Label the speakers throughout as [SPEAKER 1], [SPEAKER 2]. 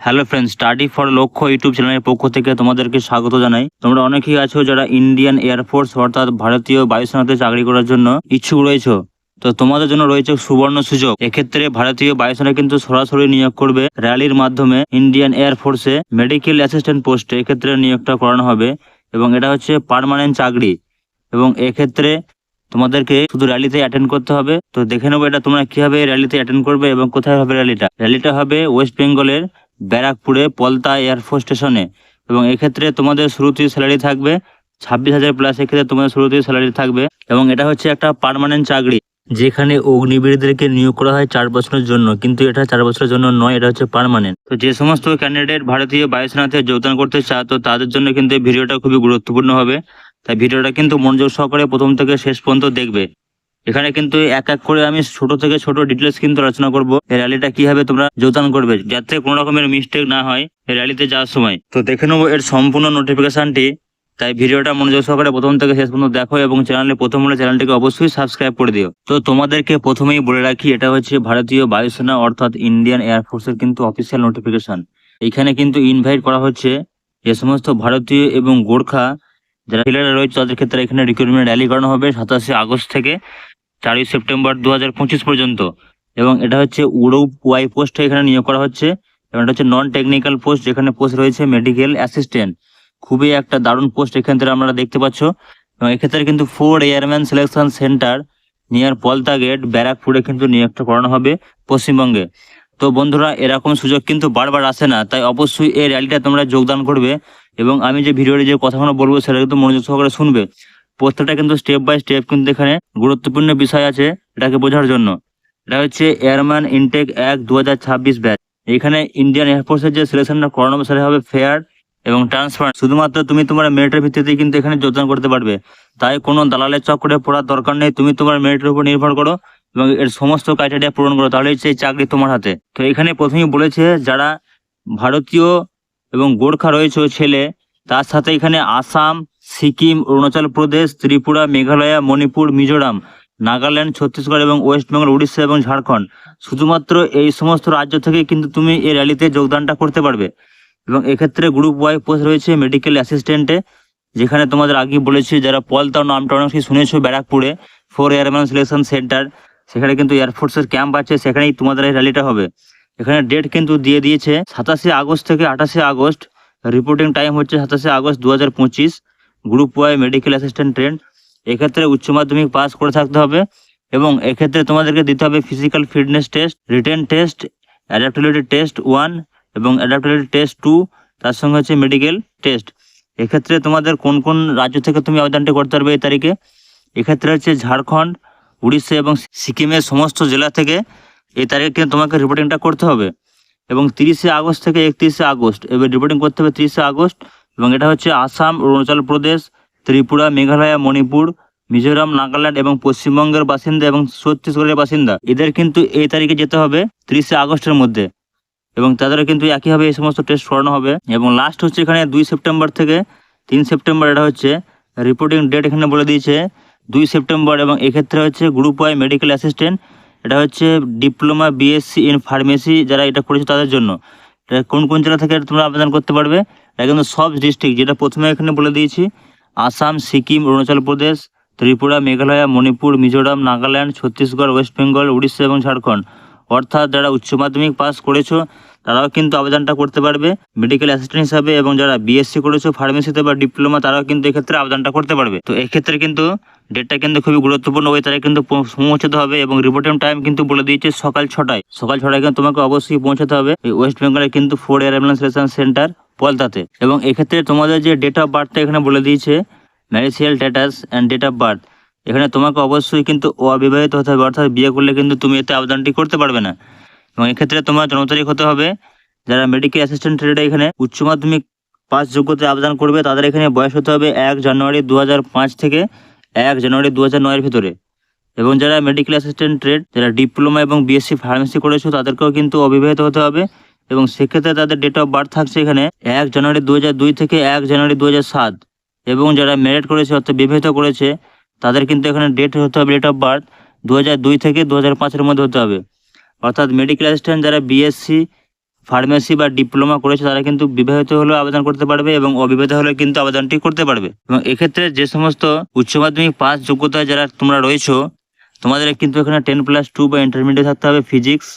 [SPEAKER 1] Hello friend study for Lakshya YouTube চ্যানেলের পক্ষ থেকে তোমাদেরকে স্বাগত জানাই। তোমরা অনেকেই আছো যারা ইন্ডিয়ান এয়ারফোর্স অর্থাৎ ভারতীয় বায়ুসেনাতে চাকরি করার জন্য ইচ্ছুক রয়েছে। তো তোমাদের জন্য রয়েছে সুবর্ণ সুযোগ। এক্ষেত্রে ভারতীয় বায়ুসেনা কিন্তু সরাসরি নিয়োগ করবে র্যালির মাধ্যমে ইন্ডিয়ান এয়ারফোর্সে মেডিকেল অ্যাসিস্ট্যান্ট পোস্টে এক্ষেত্রে নিয়োগটা করানো হবে এবং এটা হচ্ছে পার্মানেন্ট চাকরি। এবং এক্ষেত্রে তোমাদেরকে শুধু র্যালিতে অ্যাটেন্ড করতে হবে। তো দেখে নেব এটা তোমরা কীভাবে র্যালিতে অ্যাটেন্ড করবে এবং কোথায় হবে র্যালিটা। র্যালিটা হবে ওয়েস্ট বেঙ্গলের ব্যারাকপুরে পলতা এয়ারফোর্স স্টেশনে। এবং এক্ষেত্রে তোমাদের শুরুতেই স্যালারি থাকবে, ছাব্বিশ হাজার প্লাস এক্ষেত্রে তোমাদের শুরুতেই স্যালারি থাকবে। এবং এটা হচ্ছে একটা পার্মানেন্ট চাকরি, যেখানে অগ্নিবীরদেরকে নিয়োগ করা হয় চার বছরের জন্য। কিন্তু এটা চার বছরের জন্য নয়, এটা হচ্ছে পারমানেন্ট তো যে সমস্ত ক্যান্ডিডেট ভারতীয় বায়ুসেনাতে যোগদান করতে চায়, তো তাদের জন্য কিন্তু ভিডিওটা খুবই গুরুত্বপূর্ণ হবে। তাই ভিডিওটা কিন্তু মনোযোগ সহকারে প্রথম থেকে শেষ পর্যন্ত দেখবে। এখানে কিন্তু এক এক করে আমি ছোট থেকে ছোট ডিটেলস কিন্তু আলোচনা করব। এই র্যালিটা কীভাবে তোমরা যোগদান করবে যাতে কোনো রকমের মিস্টেক না হয় এই র্যালিতে যাওয়ার সময়। তো দেখে নেব এর সম্পূর্ণ নোটিফিকেশনটি তাই ভিডিওটা মনোযোগ সহকারে প্রথম থেকে শেষ পর্যন্ত দেখো এবং চ্যানেলে প্রথম হলে চ্যানেলটিকে অবশ্যই সাবস্ক্রাইব করে দিও। তো তোমাদেরকে প্রথমেই বলে রাখি, এটা হচ্ছে ভারতীয় বায়ুসেনা অর্থাৎ ইন্ডিয়ান এয়ারফোর্সের কিন্তু অফিসিয়াল নোটিফিকেশন এখানে কিন্তু ইনভাইট করা হচ্ছে যে সমস্ত ভারতীয় এবং গোর্খা যারা ছেলেরা রয়েছে, তাদের ক্ষেত্রে এখানে রিক্রুটমেন্ট র্যালি করানো হবে সাতাশে আগস্ট থেকে। চারই সেপ্টেম্বর দু হাজার পঁচিশ পর্যন্ত। এবং এটা হচ্ছে উড়ো ওয়াই পোস্টে এখানে নিয়োগ করা হচ্ছে। এবং এটা হচ্ছে নন টেকনিক্যাল পোস্ট যেখানে পোস্ট রয়েছে মেডিকেল অ্যাসিস্ট্যান্ট খুবই একটা দারুণ পোস্ট এখান থেকে আমরা দেখতে পাচ্ছ। এবং এক্ষেত্রে কিন্তু four airman selection centre near Palta gate ব্যারাকপুরে কিন্তু নিয়োগটা করানো হবে পশ্চিমবঙ্গে। তো বন্ধুরা, এরকম সুযোগ কিন্তু বারবার আসে না, তাই অবশ্যই এই র্যালিটা তোমরা যোগদান করবে। এবং আমি যে ভিডিওতে যে কথাগুলো বলব, সেটা কিন্তু মনোযোগ সহকারে শুনবে। প্রত্যেকটা কিন্তু স্টেপ বাই স্টেপ কিন্তু এখানে গুরুত্বপূর্ণ বিষয় আছে এটাকে বোঝার জন্য। এটা হচ্ছে এয়ারম্যান ইনটেক এক দু হাজার ছাব্বিশ ব্যাচ এখানে ইন্ডিয়ান এয়ারফোর্সের যে সিলেকশনটা করানো সেটা হবে ফেয়ার এবং ট্রান্সফার শুধুমাত্র তুমি তোমার মেরিটের ভিত্তিতেই কিন্তু এখানে যোগদান করতে পারবে। তাই কোনো দালালের চক্করে পড়ার দরকার নেই। তুমি তোমার মেরিটের উপর নির্ভর করো এবং এর সমস্ত ক্রাইটেরিয়া পূরণ করো। তাহলে সেই চাকরি তোমার হাতে। তো এখানে প্রথমেই বলেছে যারা ভারতীয় এবং গোর্খা রয়েছে ছেলে, তার সাথে এখানে আসাম সিকিম, অরুণাচল প্রদেশ, ত্রিপুরা, মেঘালয়, মণিপুর, মিজোরাম, নাগাল্যান্ড, ছত্তিশগড় এবং ওয়েস্ট বেঙ্গল, উড়িষ্যা এবং ঝাড়খণ্ড। শুধুমাত্র এই সমস্ত রাজ্য থেকে কিন্তু তুমি এই র্যালিতে যোগদানটা করতে পারবে। এবং এক্ষেত্রে গ্রুপ ওয়াই পোস্ট রয়েছে মেডিকেল অ্যাসিস্ট্যান্টে যেখানে তোমাদের আগে বলেছি যারা পলতাও নামটা অনেক শুনেছো ব্যারাকপুরে ফোর এয়ারম্যান সিলেকশন সেন্টার সেখানে কিন্তু এয়ারফোর্সের ক্যাম্প আছে, সেখানেই তোমাদের এই র্যালিটা হবে। এখানে ডেট কিন্তু দিয়ে দিয়েছে সাতাশে আগস্ট থেকে আঠাশে আগস্ট রিপোর্টিং টাইম হচ্ছে সাতাশে আগস্ট দু হাজার পঁচিশ। Group Y medical assistant trade এক্ষেত্রে উচ্চ মাধ্যমিক পাস করে থাকতে হবে এবং এক্ষেত্রে তোমাদেরকে দিতে হবে physical fitness test written test adaptability test one এবং অ্যাডাপ্টিবিলিটি টেস্ট টু তার সঙ্গে হচ্ছে মেডিকেল টেস্ট এক্ষেত্রে তোমাদের কোন কোন রাজ্য থেকে তুমি আবেদনটি করতে পারবে এই তারিখে? এক্ষেত্রে হচ্ছে ঝাড়খণ্ড, উড়িষ্যা এবং সিকিমের সমস্ত জেলা থেকে এই তারিখে কিন্তু তোমাকে রিপোর্টিংটা করতে হবে এবং তিরিশে আগস্ট থেকে একত্রিশে আগস্ট, এবার রিপোর্টিং করতে হবে তিরিশে আগস্ট। এবং এটা হচ্ছে আসাম, অরুণাচল প্রদেশ, ত্রিপুরা, মেঘালয়, মণিপুর, মিজোরাম, নাগাল্যান্ড এবং পশ্চিমবঙ্গের বাসিন্দা এবং ছত্তিশগড়ের বাসিন্দা। এদের কিন্তু এই তারিখে যেতে হবে তিরিশে আগস্টের মধ্যে এবং তাদের কিন্তু একইভাবে এই সমস্ত টেস্ট করানো হবে এবং লাস্ট হচ্ছে এখানে দুই সেপ্টেম্বর থেকে তিন সেপ্টেম্বর এটা হচ্ছে রিপোর্টিং ডেট এখানে বলে দিয়েছে। দুই সেপ্টেম্বর এবং এক্ষেত্রে হচ্ছে গ্রুপ ওয়াই মেডিকেল অ্যাসিস্ট্যান্ট এটা হচ্ছে ডিপ্লোমা বিএসসি ইন ফার্মেসি যারা এটা করেছে তাদের জন্য। এটা কোন কোন জেলা থেকে তোমরা আবেদন করতে পারবে? এটা কিন্তু সব ডিস্ট্রিক্ট যেটা প্রথমে এখানে বলে দিয়েছি, আসাম, সিকিম, অরুণাচল প্রদেশ, ত্রিপুরা, মেঘালয়, মণিপুর, মিজোরাম, নাগাল্যান্ড, ছত্তিশগড়, ওয়েস্ট বেঙ্গল, উড়িষ্যা এবং ঝাড়খণ্ড। অর্থাৎ যারা উচ্চ মাধ্যমিক পাস করেছ, তারাও কিন্তু আবেদনটা করতে পারবে। মেডিকেল অ্যাসিস্ট্যান্ট হিসাবে এবং যারা বিএসসি করেছ ফার্মেসিতে বা ডিপ্লোমা তারাও কিন্তু এক্ষেত্রে আবেদনটা করতে পারবে। তো এক্ষেত্রে কিন্তু ডেটটা কিন্তু খুবই গুরুত্বপূর্ণ ওই তারা কিন্তু পৌঁছাতে হবে এবং রিপোর্টিং টাইম কিন্তু বলে দিয়েছে সকাল ছটায়। সকাল ছটায় কিন্তু তোমাকে অবশ্যই পৌঁছাতে হবে। ওয়েস্ট বেঙ্গলে কিন্তু ফোর এয়ার অ্যাম্বুলেন্স সেন্টার পলতাতে এবং এক্ষেত্রে তোমাদের যে ডেট অফ বার্থটা এখানে বলে দিয়েছে marital status and date of birth এখানে তোমাকে অবশ্যই কিন্তু অবিবাহিত হতে হবে, অর্থাৎ বিয়ে করলে কিন্তু তুমি এতে আবেদনটি করতে পারবে না। এবং এক্ষেত্রে তোমার জন্ম তারিখ হতে হবে, যারা মেডিকেল অ্যাসিস্ট্যান্ট ট্রেডে এখানে উচ্চ মাধ্যমিক পাস যোগ্যতায় আবেদন করবে, তাদের এখানে বয়স হতে হবে এক জানুয়ারি দু থেকে এক জানুয়ারি দু হাজার ভিতরে। এবং যারা মেডিকেল অ্যাসিস্ট্যান্ট ট্রেড যারা ডিপ্লোমা এবং বিএসসি ফার্মেসি করেছ, তাদেরকেও কিন্তু অবিবাহিত হতে হবে। এবং সেক্ষেত্রে তাদের ডেট অফ বার্থ থাকছে এখানে এক জানুয়ারি দু হাজার দুই থেকে এক জানুয়ারি দু হাজার সাত। এবং যারা মেরিট করেছে অর্থাৎ বিবাহিত করেছে, তাদের কিন্তু এখানে ডেট হতে হবে ডেট অফ বার্থ দু থেকে দু হাজার মধ্যে হতে হবে। অর্থাৎ মেডিকেল অ্যাসিস্ট্যান্ট যারা বিএসসি ফার্মেসি বা ডিপ্লোমা করেছে, তারা কিন্তু বিবাহিত হলেও আবেদন করতে পারবে এবং অবিবাহিত হলে কিন্তু আবেদনটি করতে পারবে। এবং এক্ষেত্রে যে সমস্ত উচ্চ মাধ্যমিক পাস যোগ্যতায় যারা তোমরা রয়েছো, তোমাদের কিন্তু এখানে টেন প্লাস টু বা ইন্টারমিডিয়েট থাকতে হবে ফিজিক্স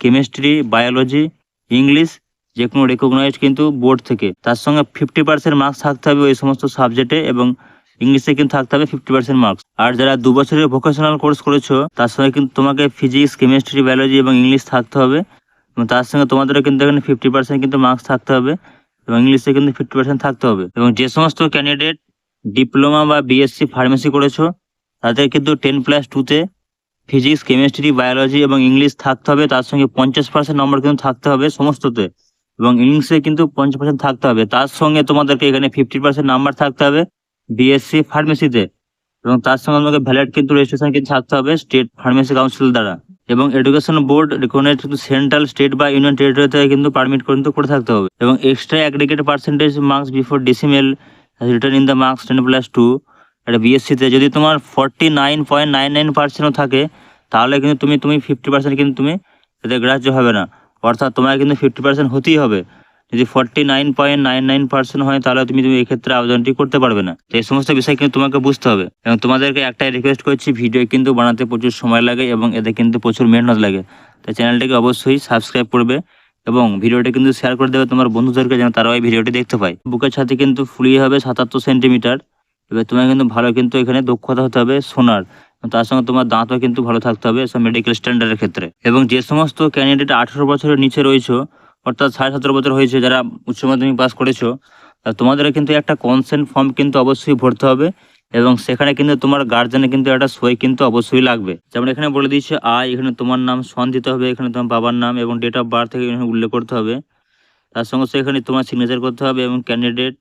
[SPEAKER 1] কেমিস্ট্রি বায়োলজি ইংলিশ যে কোনো রেকগনাইজ কিন্তু বোর্ড থেকে। তার সঙ্গে ফিফটি পার্সেন্ট মার্কস থাকতে হবে ওই সমস্ত সাবজেক্টে এবং ইংলিশে কিন্তু থাকতে হবে ফিফটি পার্সেন্ট মার্কস আর যারা দু বছরের ভোকেশনাল কোর্স করেছ, তার সঙ্গে কিন্তু তোমাকে ফিজিক্স কেমিস্ট্রি বায়োলজি এবং ইংলিশ থাকতে হবে। এবং তার সঙ্গে তোমাদেরও কিন্তু এখানে ফিফটি পার্সেন্ট কিন্তু মার্কস থাকতে হবে এবং ইংলিশে কিন্তু ফিফটি পার্সেন্ট থাকতে হবে। এবং যে সমস্ত ক্যান্ডিডেট ডিপ্লোমা বা বিএসসি ফার্মেসি করেছ, তাদের কিন্তু টেন প্লাস টুতে ফিজিক্স কেমিস্ট্রি বায়োলজি এবং ইংলিশ থাকতে হবে। তার সঙ্গে পঞ্চাশ পার্সেন্ট নম্বর কিন্তু থাকতে হবে সমস্ততে। এবং ইংলিশে কিন্তু পঞ্চাশ পার্সেন্ট থাকতে হবে। তার সঙ্গে তোমাদেরকে এখানে ফিফটি পার্সেন্ট নাম্বার থাকতে হবে বিএসসি ফার্মেসিতে এবং তার সঙ্গে তোমাকে ভ্যালিড কিন্তু রেজিস্ট্রেশন কিন্তু থাকতে হবে স্টেট ফার্মেসি কাউন্সিল দ্বারা। এবং education board recognise central state বা ইউনিয়ন টেরিটরি থেকে কিন্তু পারমিট কিন্তু করে থাকতে হবে। এবং extra aggregate percentage marks before decimal return in the marks ten plus two এটা বিএসসিতে যদি তোমার forty nine point nine nine পার্সেন্টও থাকে, তাহলে কিন্তু তুমি তুমি ফিফটি পার্সেন্ট কিন্তু তুমি এতে গ্রাহ্য হবে না। অর্থাৎ তোমার কিন্তু ফিফটি পার্সেন্ট হতেই হবে। যদি forty nine point nine nine percent হয়, তাহলে তুমি তুমি এক্ষেত্রে আবেদনটি করতে পারবে না। তো এই সমস্ত বিষয় কিন্তু তোমাকে বুঝতে হবে। এবং তোমাদেরকে একটাই রিকোয়েস্ট করছি ভিডিও কিন্তু বানাতে প্রচুর সময় লাগে এবং এতে কিন্তু প্রচুর মেহনত লাগে। তাই চ্যানেলটিকে অবশ্যই সাবস্ক্রাইব করবে এবং ভিডিওটি কিন্তু শেয়ার করে দেবে তোমার বন্ধুদেরকে, যেন তারাও এই ভিডিওটি দেখতে পায়। বুকের ছাতি কিন্তু ফুলি হবে সাতাত্তর সেন্টিমিটার এবার তোমার কিন্তু ভালো কিন্তু এখানে দক্ষতা হতে হবে সোনার। তার সঙ্গে তোমার দাঁতও কিন্তু ভালো থাকতে হবে সব মেডিকেল স্ট্যান্ডার্ডের ক্ষেত্রে। এবং যে সমস্ত ক্যান্ডিডেট আঠেরো বছরের নিচে রয়েছে, অর্থাৎ সাড়ে সতেরো বছর হয়েছে যারা উচ্চ মাধ্যমিক পাস করেছ তোমাদের কিন্তু একটা কনসেন্ট ফর্ম কিন্তু অবশ্যই ভরতে হবে। এবং সেখানে কিন্তু তোমার গার্জেনে কিন্তু একটা সই কিন্তু অবশ্যই লাগবে। যেমন এখানে বলে দিচ্ছে আয়, এখানে তোমার নাম সন দিতে হবে, এখানে তোমার বাবার নাম এবং ডেট অফ বার্থ থেকে এখানে উল্লেখ করতে হবে। তার সঙ্গে সেখানে তোমার সিগনেচার করতে হবে এবং ক্যান্ডিডেট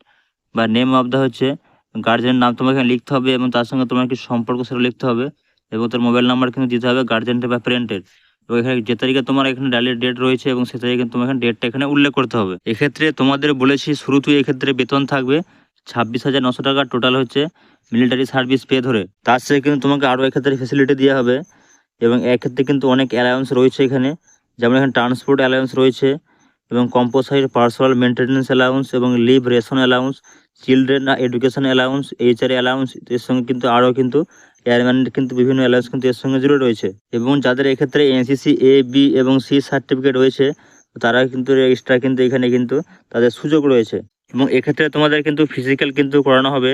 [SPEAKER 1] বা নেম অফ দ্য হচ্ছে গার্জেনের নাম তোমাকে এখানে লিখতে হবে এবং তার সঙ্গে তোমার কি সম্পর্ক সেটা লিখতে হবে এবং তার মোবাইল নাম্বার কিন্তু দিতে হবে গার্জেনটা বা প্যারেন্টের এবং এখানে যে তারিখে তোমার এখানে ডালের ডেট রয়েছে এবং সে তারিখে তোমার এখানে ডেটটা এখানে উল্লেখ করতে হবে। এক্ষেত্রে তোমাদের বলেছি শুরুতেই এক্ষেত্রে বেতন থাকবে ছাব্বিশ হাজার নশো টাকা টোটাল হচ্ছে মিলিটারি সার্ভিস পে ধরে। তার সাথে কিন্তু তোমাকে আরও এক্ষেত্রে ফেসিলিটি দেওয়া হবে এবং এক্ষেত্রে কিন্তু অনেক অ্যালায়েন্স রয়েছে এখানে। যেমন এখানে ট্রান্সপোর্ট অ্যালায়েন্স রয়েছে এবং কম্পোসাইড পার্সোনাল মেনটেন্যান্স অ্যালাউন্স এবং leave ration allowance children education allowance HR allowance এর সঙ্গে কিন্তু আরও কিন্তু এয়ারম্যানের কিন্তু বিভিন্ন অ্যালাউন্স কিন্তু এর সঙ্গে জুড়ে রয়েছে। এবং যাদের এক্ষেত্রে এনসিসি এ বি এবং সি সার্টিফিকেট রয়েছে, তারা কিন্তু এক্সট্রা কিন্তু এখানে কিন্তু তাদের সুযোগ রয়েছে। এবং এক্ষেত্রে তোমাদের কিন্তু ফিজিক্যাল কিন্তু করানো হবে,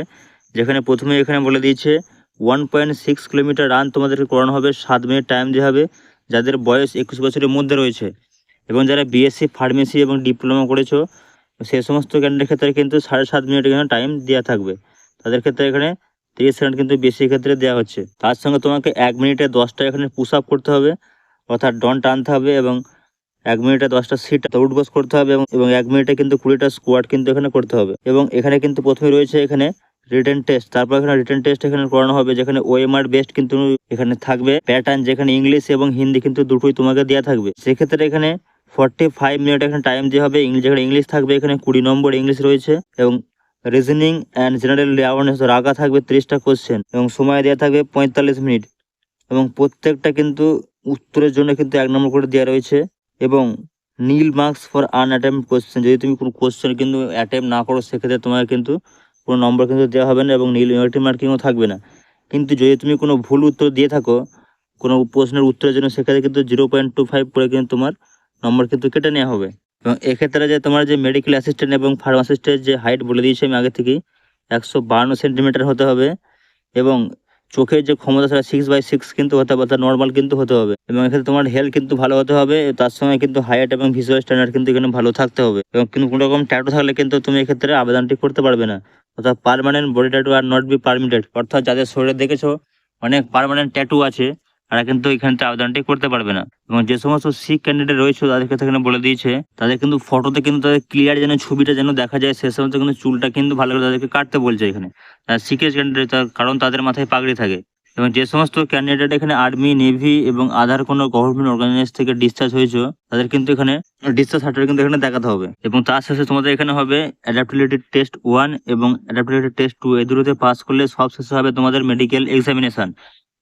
[SPEAKER 1] যেখানে প্রথমে এখানে বলে দিয়েছে one point six kilometre run তোমাদেরকে করানো হবে, সাত মিনিট টাইম দেওয়া হবে, যাদের বয়স একুশ বছরের মধ্যে রয়েছে। এবং যারা বিএসসি ফার্মেসি এবং ডিপ্লোমা করেছ সে সমস্ত ক্যান্ডিডেট ক্ষেত্রে কিন্তু সাড়ে সাত মিনিট এখানে টাইম দেওয়া থাকবে। তাদের ক্ষেত্রে এখানে তিরিশ সেকেন্ড কিন্তু বেশি ক্ষেত্রে দেওয়া হচ্ছে। তার সঙ্গে তোমাকে এক মিনিটে দশটা এখানে পুশ আপ করতে হবে, অর্থাৎ ডন টানতে হবে এবং এক মিনিটে দশটা সিট দৌড় বস করতে হবে এবং এক মিনিটে কিন্তু কুড়িটা স্কোয়াড কিন্তু এখানে করতে হবে। এবং এখানে কিন্তু প্রথমে রয়েছে এখানে রিটেন টেস্ট তারপর এখানে রিটেন টেস্ট এখানে করানো হবে, যেখানে ওএমআর বেস্ট কিন্তু এখানে থাকবে। প্যাটার্ন যেখানে ইংলিশ এবং হিন্দি কিন্তু দুটোই তোমাকে দেওয়া থাকবে। সেক্ষেত্রে এখানে ফর্টি ফাইভ মিনিট এখানে টাইম দেওয়া হবে। ইংলিশ যেখানে ইংলিশ থাকবে, এখানে কুড়ি নম্বর ইংলিশ রয়েছে এবং রিজনিং অ্যান্ড জেনারেল অ্যাওয়ারনেস রাগা থাকবে ত্রিশটা কোশ্চেন এবং সময় দেওয়া থাকবে পঁয়তাল্লিশ মিনিট এবং প্রত্যেকটা কিন্তু উত্তরের জন্য কিন্তু এক নম্বর করে দেওয়া রয়েছে এবং nil marks for unattempted question যদি তুমি কোনো কোশ্চেন কিন্তু অ্যাটেম্প না করো, সেক্ষেত্রে তোমার কিন্তু কোনো নম্বর কিন্তু দেওয়া হবে না এবং নীল নেগেটিভ মার্কিংও থাকবে না। কিন্তু যদি তুমি কোনো ভুল উত্তর দিয়ে থাকো, কোনো প্রশ্নের উত্তরের জন্য, সেক্ষেত্রে কিন্তু জিরো পয়েন্ট টু ফাইভ করে কিন্তু তোমার নম্বর কিন্তু কেটে নেওয়া হবে। এবং এক্ষেত্রে যে তোমার যে মেডিকেল অ্যাসিস্ট্যান্ট এবং ফার্মাসিস্টের যে হাইট বলে দিয়েছি আমি আগে থেকেই, একশো বান্ন সেন্টিমিটার হতে হবে এবং চোখের যে ক্ষমতা সেটা সিক্স বাই সিক্স কিন্তু হতে হবে, অর্থাৎ নর্মাল কিন্তু হতে হবে। এবং এক্ষেত্রে তোমার হেলথ কিন্তু ভালো হতে হবে, তার সঙ্গে কিন্তু হাইট এবং ভিজুয়াল স্ট্যান্ডার্ড কিন্তু এখানে ভালো থাকতে হবে। এবং কিন্তু কোনো রকম ট্যাটু থাকলে কিন্তু তুমি এক্ষেত্রে আবেদনটি করতে পারবে না। অর্থাৎ permanent body tattoo are not be permitted অর্থাৎ যাদের শরীরে দেখেছ, অনেক পারমানেন্ট ট্যাটু আছে তারা কিন্তু এখানতে আবেদনটি করতে পারবে না। এবং যে সমস্ত শিখ ক্যান্ডিডেট রয়েছে, তাদের ক্ষেত্রে এখানে বলে দিয়েছে, তাদের কিন্তু ফটোতে কিন্তু তাদের ক্লিয়ার যেন ছবিটা যেন দেখা যায়, সে সমস্ত কিন্তু চুলটা কিন্তু ভালো করে তাদেরকে কাটতে বলছে এখানে। শিখের ক্যান্ডিডেট কারণ তাদের মাথায় পাগড়ি থাকে। এবং যে সমস্ত ক্যান্ডিডেট এখানে আর্মি নেভি এবং আধার কোনো গভর্নমেন্ট অর্গানাইজ থেকে ডিসচার্জ হয়েছে, তাদের কিন্তু এখানে ডিসচার্জ সার্টিফিকেট কিন্তু এখানে দেখাতে হবে। এবং তার শেষে তোমাদের এখানে হবে অ্যাডাপ্টিবিলিটি টেস্ট ওয়ান এবং অ্যাডাপ্টিবিলিটি টেস্ট টু এই দুটোতে পাস করলে সব শেষে হবে তোমাদের মেডিকেল এক্সামিনেশন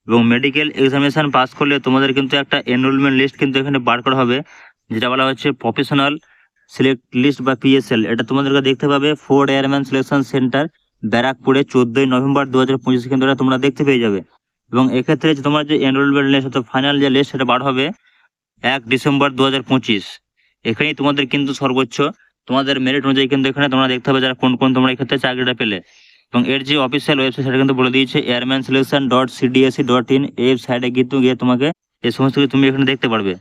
[SPEAKER 1] এবং মেডিকেল এক্সামিনেশন পাস করলে তোমাদের কিন্তু একটা এনরোলমেন্ট লিস্ট কিন্তু এখানে বার করা হবে, যেটা বলা হচ্ছে প্রফেশনাল সিলেক্ট লিস্ট বা পিএসএল এটা তোমাদেরকে দেখতে পাবে ফোর্ড এয়ারম্যান সিলেকশন সেন্টার ব্যারাকপুরে চোদ্দই নভেম্বর দু হাজার পঁচিশ কিন্তু এটা তোমরা দেখতে পেয়ে যাবে। এবং এক্ষেত্রে যে তোমার যে এনরোলমেন্ট লিস্ট অর্থাৎ ফাইনাল যে লিস্ট সেটা বার হবে এক ডিসেম্বর দু হাজার পঁচিশ। এখানেই তোমাদের কিন্তু সর্বোচ্চ তোমাদের মেরিট অনুযায়ী কিন্তু এখানে তোমরা দেখতে হবে যারা কোন কোন তোমরা এক্ষেত্রে চাকরিটা পেলে। এবং এর যে অফিসিয়াল ওয়েবসাইট সেটা কিন্তু বলে দিয়েছে airman selection dot CDAC dot in এই সাইডে কিন্তু গিয়ে তোমাকে এই সমস্ত কিছু তুমি এখানে দেখতে পারবে।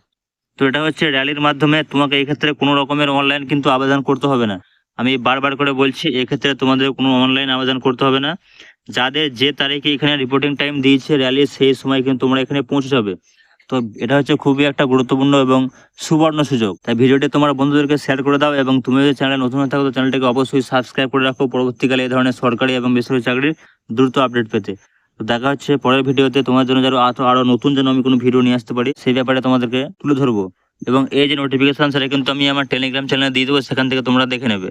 [SPEAKER 1] তো এটা হচ্ছে র্যালির মাধ্যমে তোমাকে এক্ষেত্রে কোনো রকমের অনলাইন কিন্তু আবেদন করতে হবে না। আমি বারবার করে বলছি এক্ষেত্রে তোমাদের কোনো অনলাইন আবেদন করতে হবে না। যাদের যে তারিখে এখানে রিপোর্টিং টাইম দিয়েছে র্যালির সেই সময় কিন্তু তোমরা এখানে পৌঁছে যাবে। তো এটা হচ্ছে খুবই একটা গুরুত্বপূর্ণ এবং সুবর্ণ সুযোগ। তাই ভিডিওটি তোমার বন্ধুদেরকে শেয়ার করে দাও এবং তুমি যদি চ্যানেলে নতুন হয়ে থাকো, তো চ্যানেলটাকে অবশ্যই সাবস্ক্রাইব করে রাখো। পরবর্তীকালে এই ধরনের সরকারি এবং বেসরকারি চাকরির দ্রুত আপডেট পেতে। তো দেখা হচ্ছে পরের ভিডিওতে। তোমার জন্য যারা আরও আরও নতুন যেন আমি কোনো ভিডিও নিয়ে আসতে পারি, সেই ব্যাপারে তোমাদেরকে তুলে ধরবো। এবং এই যে নোটিফিকেশন সেটা কিন্তু আমি আমার টেলিগ্রাম চ্যানেলে দিয়ে দেবো, সেখান থেকে তোমরা দেখে নেবে।